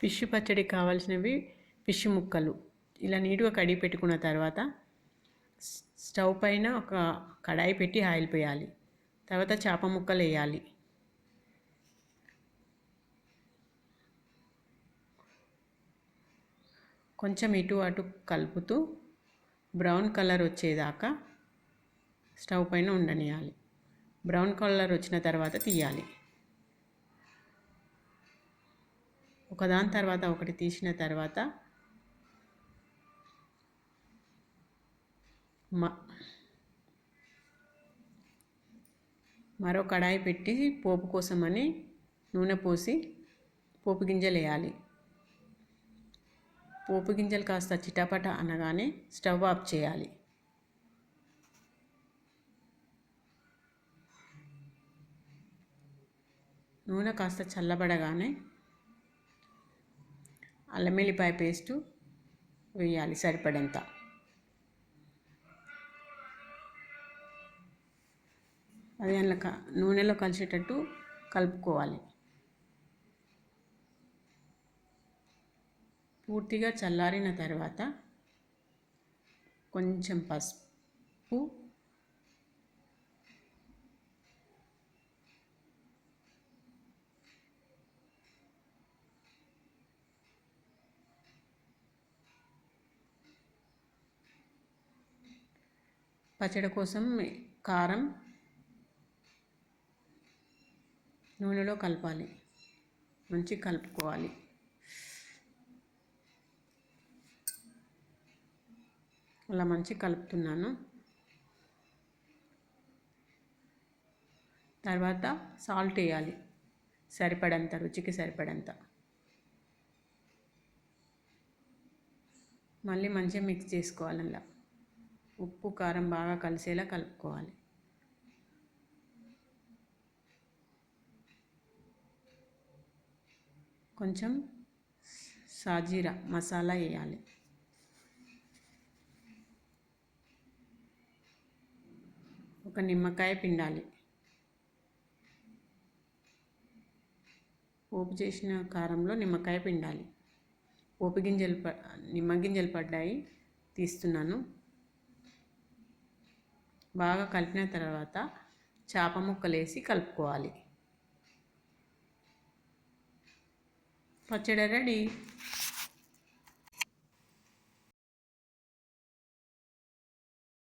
Fish పచ్చడికి కావాల్సినవి fish ముక్కలు. ఇలా నీట్గా కడిగి పెట్టుకున్న తర్వాత స్- స్టవ్ పైన ఒక కడాయి పెట్టి ఆయిల్ పోయాలి. తర్వాత చేప ముక్కలు వేయాలి. కొంచెం ఇటు అటు కలుపుతూ బ్రౌన్ కలర్ వచ్చేదాకా స్టవ్ పైన ఉండనియాలి. బ్రౌన్ కలర్ వచ్చిన తర్వాత తీయాలి. ఒకదాని తర్వాత ఒకటి తీసిన తర్వాత మ మరో కడాయి పెట్టి పోపు కోసమని నూనె పోసి పోపు గింజలు వేయాలి. పోపు గింజలు కాస్త చిటాపట అనగానే స్టవ్ ఆఫ్ చేయాలి. నూనె కాస్త చల్లబడగానే అల్లం వెల్లిపాయ పేస్టు వేయాలి సరిపడంత. అది అందులో క నూనెలో కలిసేటట్టు కలుపుకోవాలి. పూర్తిగా చల్లారిన తర్వాత కొంచెం పసుపు పచ్చడి కోసం కారం నూనెలో కలపాలి. మంచి కలుపుకోవాలి. అలా మంచి కలుపుతున్నాను. తర్వాత సాల్ట్ వేయాలి. సరిపడంత రుచికి సరిపడంత. మళ్ళీ మంచిగా మిక్స్ చేసుకోవాలి అలా ఉప్పు కారం బాగా కలిసేలా కలుపుకోవాలి. కొంచెం సాజీరా మసాలా వేయాలి. ఒక నిమ్మకాయ పిండాలి. పోపు చేసిన కారంలో నిమ్మకాయ పిండాలి. పోపు గింజలు ప నిమ్మ గింజలు పడ్డాయి తీస్తున్నాను. బాగా కలిపిన తర్వాత చేప ముక్కలు వేసి కలుపుకోవాలి. పచ్చడి రెడీ?